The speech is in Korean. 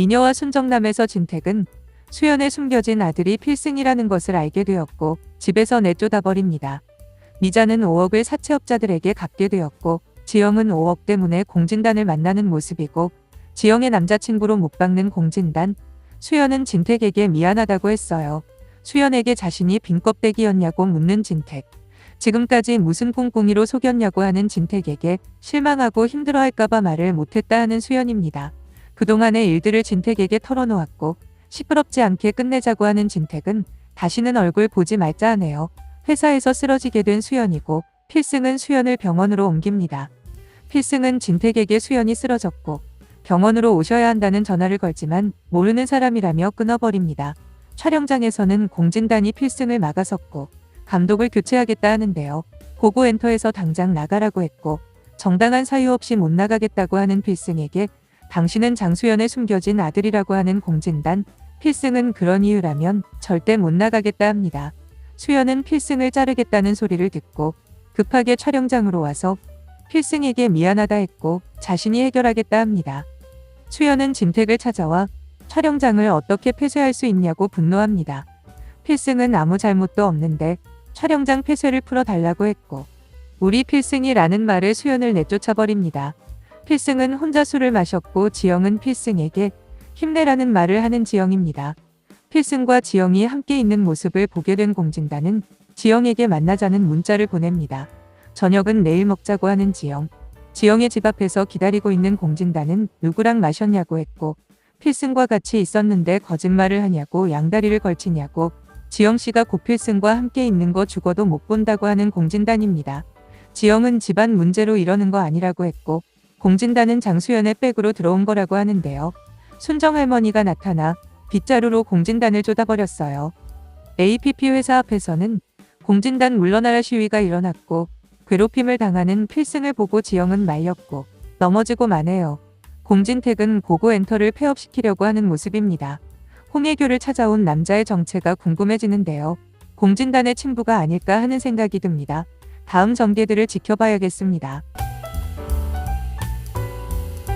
미녀와 순정남에서 진택은 수연에 숨겨진 아들이 필승이라는 것을 알게 되었고 집에서 내쫓아 버립니다. 미자는 5억을 사채업자들에게 갚게 되었고 지영은 5억 때문에 공진단을 만나는 모습이고 지영의 남자친구로 못 박는 공진단 수연은 진택에게 미안하다고 했어요. 수연에게 자신이 빈껍데기였냐고 묻는 진택. 지금까지 무슨 꿍꿍이로 속였냐고 하는 진택에게 실망하고 힘들어할까봐 말을 못했다 하는 수연입니다. 그동안의 일들을 진택에게 털어놓았고 시끄럽지 않게 끝내자고 하는 진택은 다시는 얼굴 보지 말자 하네요. 회사에서 쓰러지게 된 수연이고 필승은 수연을 병원으로 옮깁니다. 필승은 진택에게 수연이 쓰러졌고 병원으로 오셔야 한다는 전화를 걸지만 모르는 사람이라며 끊어버립니다. 촬영장에서는 공진단이 필승을 막아섰고 감독을 교체하겠다 하는데요. 고고 엔터에서 당장 나가라고 했고 정당한 사유 없이 못 나가겠다고 하는 필승에게 당신은 장수연의 숨겨진 아들이라고 하는 공진단 필승은 그런 이유라면 절대 못 나가겠다 합니다. 수연은 필승을 자르겠다는 소리를 듣고 급하게 촬영장으로 와서 필승에게 미안하다 했고 자신이 해결하겠다 합니다. 수연은 진택을 찾아와 촬영장을 어떻게 폐쇄할 수 있냐고 분노합니다. 필승은 아무 잘못도 없는데 촬영장 폐쇄를 풀어달라고 했고 우리 필승이라는 말을 수연을 내쫓아버립니다. 필승은 혼자 술을 마셨고 지영은 필승에게 힘내라는 말을 하는 지영입니다. 필승과 지영이 함께 있는 모습을 보게 된 공진단은 지영에게 만나자는 문자를 보냅니다. 저녁은 내일 먹자고 하는 지영. 지영의 집 앞에서 기다리고 있는 공진단은 누구랑 마셨냐고 했고 필승과 같이 있었는데 거짓말을 하냐고 양다리를 걸치냐고 지영 씨가 고필승과 함께 있는 거 죽어도 못 본다고 하는 공진단입니다. 지영은 집안 문제로 이러는 거 아니라고 했고 공진단은 장수연의 백으로 들어온 거라고 하는데요. 순정 할머니가 나타나 빗자루로 공진단을 쫓아버렸어요. APP 회사 앞에서는 공진단 물러나라 시위가 일어났고 괴롭힘을 당하는 필승을 보고 지영은 말렸고 넘어지고 마네요. 공진택은 고고 엔터를 폐업시키려고 하는 모습입니다. 홍혜교를 찾아온 남자의 정체가 궁금해지는데요. 공진단의 친부가 아닐까 하는 생각이 듭니다. 다음 전개들을 지켜봐야겠습니다.